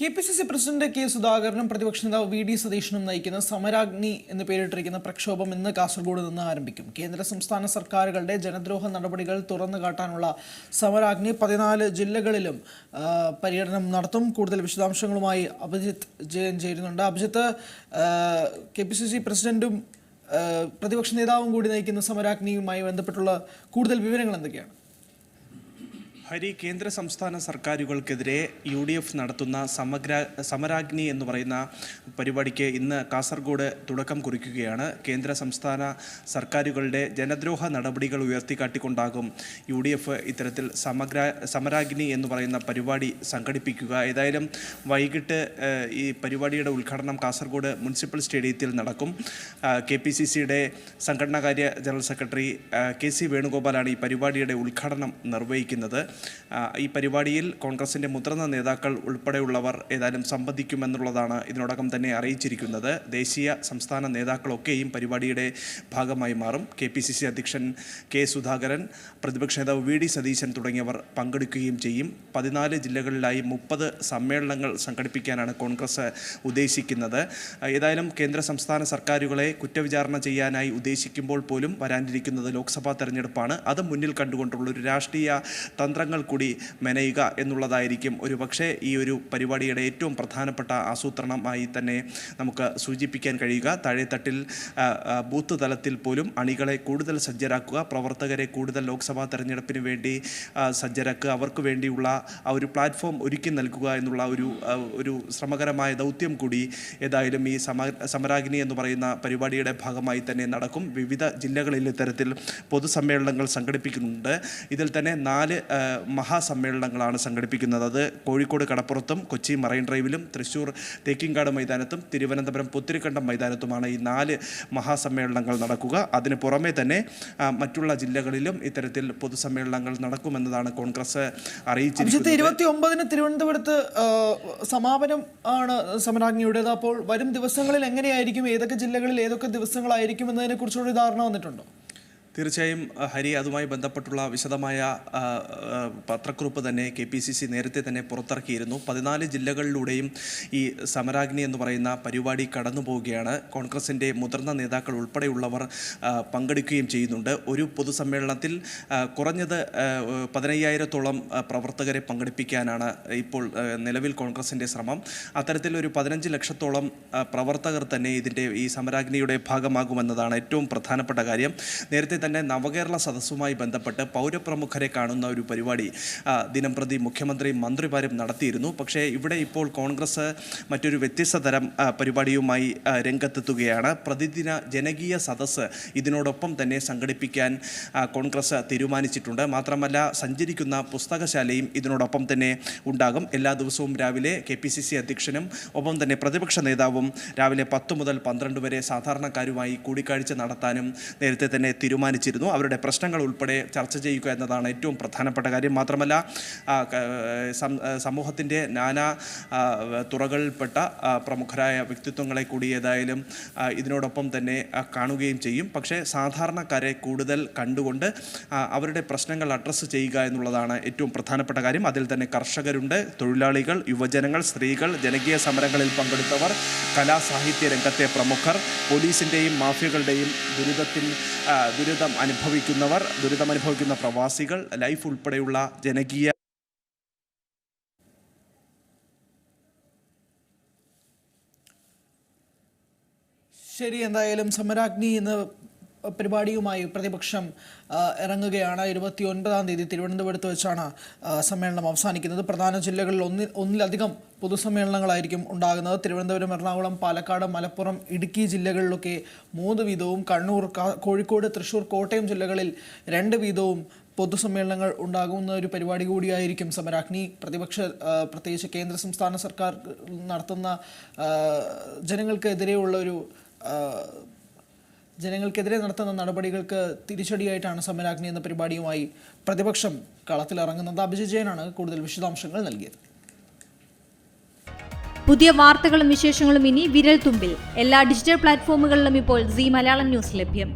K P C C president K സുധാകരനും പ്രതിപക്ഷ നേതാവ് വി ഡി സതീശനും നയിക്കുന്ന സമരാഗ്നി എന്ന് പേരിട്ടിരിക്കുന്ന പ്രക്ഷോഭം ഇന്ന് കാസർഗോഡ് നിന്ന് ആരംഭിക്കും. കേന്ദ്ര സംസ്ഥാന സർക്കാരുകളുടെ ജനദ്രോഹ നടപടികൾ തുറന്നു കാട്ടാനുള്ള സമരാഗ്നി പതിനാല് ജില്ലകളിലും പര്യടനം നടത്തും. കൂടുതൽ വിശദാംശങ്ങളുമായി അഭിജിത്ത് ജയൻ ചേരുന്നുണ്ട്. Abhijith K P C C പ്രസിഡന്റും പ്രതിപക്ഷ നേതാവും കൂടി നയിക്കുന്ന സമരാഗ്നിയുമായി ബന്ധപ്പെട്ടുള്ള കൂടുതൽ വിവരങ്ങൾ എന്തൊക്കെയാണ്? ഹരി കേന്ദ്ര സംസ്ഥാന സർക്കാരുകൾക്കെതിരെ യു ഡി എഫ് നടത്തുന്ന സമഗ്ര സമരാഗ്നി എന്ന് പറയുന്ന പരിപാടിക്ക് ഇന്ന് കാസർഗോഡ് തുടക്കം കുറിക്കുകയാണ്. കേന്ദ്ര സംസ്ഥാന സർക്കാരുകളുടെ ജനദ്രോഹ നടപടികൾ ഉയർത്തിക്കാട്ടിക്കൊണ്ടാകും യു ഡി എഫ് ഇത്തരത്തിൽ സമഗ്ര സമരാഗ്നി എന്ന് പറയുന്ന പരിപാടി സംഘടിപ്പിക്കുക. ഏതായാലും വൈകിട്ട് ഈ പരിപാടിയുടെ ഉദ്ഘാടനം കാസർഗോഡ് മുനിസിപ്പൽ സ്റ്റേഡിയത്തിൽ നടക്കും. കെ പി സി സിയുടെ സംഘടനാകാര്യ ജനറൽ സെക്രട്ടറി കെ സി വേണുഗോപാലാണ് ഈ പരിപാടിയുടെ ഉദ്ഘാടനം നിർവഹിക്കുന്നത്. ഈ പരിപാടിയിൽ കോൺഗ്രസിന്റെ മുതിർന്ന നേതാക്കൾ ഉൾപ്പെടെയുള്ളവർ ഏതായാലും സംബന്ധിക്കുമെന്നുള്ളതാണ് ഇതിനോടകം തന്നെ അറിയിച്ചിരിക്കുന്നത്. ദേശീയ സംസ്ഥാന നേതാക്കളൊക്കെയും പരിപാടിയുടെ ഭാഗമായി മാറും. കെ പി സി സി അധ്യക്ഷൻ കെ സുധാകരൻ പ്രതിപക്ഷ നേതാവ് വി ഡി സതീശൻ തുടങ്ങിയവർ പങ്കെടുക്കുകയും ചെയ്യും. പതിനാല് ജില്ലകളിലായി മുപ്പത് സമ്മേളനങ്ങൾ സംഘടിപ്പിക്കാനാണ് കോൺഗ്രസ് ഉദ്ദേശിക്കുന്നത്. ഏതായാലും കേന്ദ്ര സംസ്ഥാന സർക്കാരുകളെ കുറ്റവിചാരണ ചെയ്യാനായി ഉദ്ദേശിക്കുമ്പോൾ പോലും വരാനിരിക്കുന്നത് ലോക്സഭാ തെരഞ്ഞെടുപ്പാണ്. അത് മുന്നിൽ കണ്ടുകൊണ്ടുള്ള ഒരു രാഷ്ട്രീയ തന്ത്രങ്ങൾ കൂടി മെനയുക എന്നുള്ളതായിരിക്കും. ഒരു പക്ഷേ ഈ ഒരു പരിപാടിയുടെ ഏറ്റവും പ്രധാനപ്പെട്ട ആസൂത്രണമായി തന്നെ നമുക്ക് സൂചിപ്പിക്കാൻ കഴിയുക. താഴെത്തട്ടിൽ ബൂത്ത് തലത്തിൽ പോലും അണികളെ കൂടുതൽ സജ്ജരാക്കുക പ്രവർത്തകരെ കൂടുതൽ ലോക്സഭാ തെരഞ്ഞെടുപ്പിന് വേണ്ടി സജ്ജരാക്കുക അവർക്ക് വേണ്ടിയുള്ള ആ ഒരു പ്ലാറ്റ്ഫോം ഒരുക്കി നൽകുക എന്നുള്ള ഒരു ഒരു ശ്രമകരമായ ദൗത്യം കൂടി ഏതായാലും ഈ സമ സമരാഗ്നി എന്ന് പറയുന്ന പരിപാടിയുടെ ഭാഗമായി തന്നെ നടക്കും. വിവിധ ജില്ലകളിൽ ഇത്തരത്തിൽ പൊതുസമ്മേളനങ്ങൾ സംഘടിപ്പിക്കുന്നുണ്ട്. ഇതിൽ തന്നെ നാല് മഹാസമ്മേളനങ്ങളാണ് സംഘടിപ്പിക്കുന്നത്. അത് കോഴിക്കോട് കടപ്പുറത്തും കൊച്ചി മറൈൻ ഡ്രൈവിലും തൃശ്ശൂർ തേക്കിങ്കാട് മൈതാനത്തും തിരുവനന്തപുരം പുത്തിരിക്കണ്ടം മൈതാനത്തുമാണ് ഈ നാല് മഹാസമ്മേളനങ്ങൾ നടക്കുക. അതിന് പുറമെ തന്നെ മറ്റുള്ള ജില്ലകളിലും ഇത്തരത്തിൽ പൊതുസമ്മേളനങ്ങൾ നടക്കുമെന്നതാണ് കോൺഗ്രസ് അറിയിച്ചിരിക്കുന്നത്. ഇരുപത്തി ഒമ്പതിന് തിരുവനന്തപുരത്ത് സമാപനം ആണ് സമരാജ്ഞിയുടേത്. അപ്പോൾ വരും ദിവസങ്ങളിൽ എങ്ങനെയായിരിക്കും? ഏതൊക്കെ ജില്ലകളിൽ ഏതൊക്കെ ദിവസങ്ങളായിരിക്കും എന്നതിനെ കുറിച്ചുള്ള ധാരണ വന്നിട്ടുണ്ടോ? തീർച്ചയായും ഹരി അതുമായി ബന്ധപ്പെട്ടുള്ള വിശദമായ പത്രക്കുറിപ്പ് തന്നെ കെ പി സി സി നേരത്തെ തന്നെ പുറത്തിറക്കിയിരുന്നു. പതിനാല് ജില്ലകളിലൂടെയും ഈ സമരാഗ്നി എന്ന് പറയുന്ന പരിപാടി കടന്നു പോവുകയാണ്. കോൺഗ്രസിന്റെ മുതിർന്ന നേതാക്കൾ ഉൾപ്പെടെയുള്ളവർ പങ്കെടുക്കുകയും ചെയ്യുന്നുണ്ട്. ഒരു പൊതുസമ്മേളനത്തിൽ കുറഞ്ഞത് പതിനയ്യായിരത്തോളം പ്രവർത്തകരെ പങ്കെടുപ്പിക്കാനാണ് ഇപ്പോൾ നിലവിൽ കോൺഗ്രസിന്റെ ശ്രമം. അത്തരത്തിൽ ഒരു പതിനഞ്ച് ലക്ഷത്തോളം പ്രവർത്തകർ തന്നെ ഇതിന്റെ ഈ സമരാഗ്നിയുടെ ഭാഗമാകുമെന്നതാണ് ഏറ്റവും പ്രധാനപ്പെട്ട കാര്യം. നേരത്തെ തന്നെ നവകേരള സദസ്സുമായി ബന്ധപ്പെട്ട് പൗരപ്രമുഖരെ കാണുന്ന ഒരു പരിപാടി ദിനം പ്രതി മുഖ്യമന്ത്രി മന്ത്രിമാരും നടത്തിയിരുന്നു. പക്ഷേ ഇവിടെ ഇപ്പോൾ കോൺഗ്രസ് മറ്റൊരു വ്യത്യസ്ത തരം പരിപാടിയുമായി രംഗത്തെത്തുകയാണ്. പ്രതിദിന ജനകീയ സദസ്സ് ഇതിനോടൊപ്പം തന്നെ സംഘടിപ്പിക്കാൻ കോൺഗ്രസ് തീരുമാനിച്ചിട്ടുണ്ട്. മാത്രമല്ല സഞ്ചരിക്കുന്ന പുസ്തകശാലയും ഇതിനോടൊപ്പം തന്നെ ഉണ്ടാകും. എല്ലാ ദിവസവും രാവിലെ കെ പി സി സി അധ്യക്ഷനും ഒപ്പം തന്നെ പ്രതിപക്ഷ നേതാവും രാവിലെ പത്ത് മുതൽ പന്ത്രണ്ട് വരെ സാധാരണക്കാരുമായി കൂടിക്കാഴ്ച നടത്താനും നേരത്തെ തന്നെ തീരുമാനിച്ചിരുന്നു അവരുടെ പ്രശ്നങ്ങൾ ഉൾപ്പെടെ ചർച്ച ചെയ്യുക എന്നതാണ് ഏറ്റവും പ്രധാനപ്പെട്ട കാര്യം. മാത്രമല്ല സമൂഹത്തിന്റെ നാനാ തുറകളിൽപ്പെട്ട പ്രമുഖരായ വ്യക്തിത്വങ്ങളെ കൂടി ഏതായാലും ഇതിനോടൊപ്പം തന്നെ കാണുകയും ചെയ്യും. പക്ഷേ സാധാരണക്കാരെ കൂടുതൽ കണ്ടുകൊണ്ട് അവരുടെ പ്രശ്നങ്ങൾ അഡ്രസ്സ് ചെയ്യുക എന്നുള്ളതാണ് ഏറ്റവും പ്രധാനപ്പെട്ട കാര്യം. അതിൽ തന്നെ കർഷകരുണ്ട് തൊഴിലാളികൾ യുവജനങ്ങൾ സ്ത്രീകൾ ജനകീയ സമരങ്ങളിൽ പങ്കെടുത്തവർ കലാസാഹിത്യ രംഗത്തെ പ്രമുഖർ പോലീസിന്റെയും മാഫിയകളുടെയും ദുരിതത്തിൽ ആ, ദുരിതം അനുഭവിക്കുന്നവർ ദുരിതം അനുഭവിക്കുന്ന പ്രവാസികൾ ലൈഫ് ഉൾപ്പെടെയുള്ള ജനകീയ ശരി എന്തായാലും സമരാഗ്നി എന്ന പരിപാടിയുമായി പ്രതിപക്ഷം ഇറങ്ങുകയാണ്. ഇരുപത്തി ഒൻപതാം തീയതി തിരുവനന്തപുരത്ത് വെച്ചാണ് സമ്മേളനം അവസാനിക്കുന്നത്. പ്രധാന ജില്ലകളിൽ ഒന്നി ഒന്നിലധികം പൊതുസമ്മേളനങ്ങളായിരിക്കും ഉണ്ടാകുന്നത്. തിരുവനന്തപുരം എറണാകുളം പാലക്കാട് മലപ്പുറം ഇടുക്കി ജില്ലകളിലൊക്കെ മൂന്ന് വീതവും കണ്ണൂർ കോഴിക്കോട് തൃശൂർ കോട്ടയം ജില്ലകളിൽ രണ്ട് വീതവും പൊതുസമ്മേളനങ്ങൾ ഉണ്ടാകുന്ന ഒരു പരിപാടി കൂടിയായിരിക്കും സമരാഗ്നി. പ്രതിപക്ഷ പ്രത്യേകിച്ച് കേന്ദ്ര സംസ്ഥാന സർക്കാർ നടത്തുന്ന ജനങ്ങൾക്കെതിരെയുള്ള ഒരു ജനങ്ങൾക്കെതിരെ നടത്തുന്ന നടപടികൾക്ക് തിരിച്ചടിയായിട്ടാണ് സമരാഗ്നി എന്ന പരിപാടിയുമായി പ്രതിപക്ഷം കളത്തിലിറങ്ങുന്നത്. അഭിജിത് ജയനാണ് കൂടുതൽ വിശദാംശങ്ങൾ നൽകിയത്. പുതിയ വാർത്തകളും വിശേഷങ്ങളും ഇനി വിരൽ തുമ്പിൽ എല്ലാ ഡിജിറ്റൽ പ്ലാറ്റ്ഫോമുകളിലും ഇപ്പോൾ സി മലയാളം ന്യൂസ് ലഭ്യം.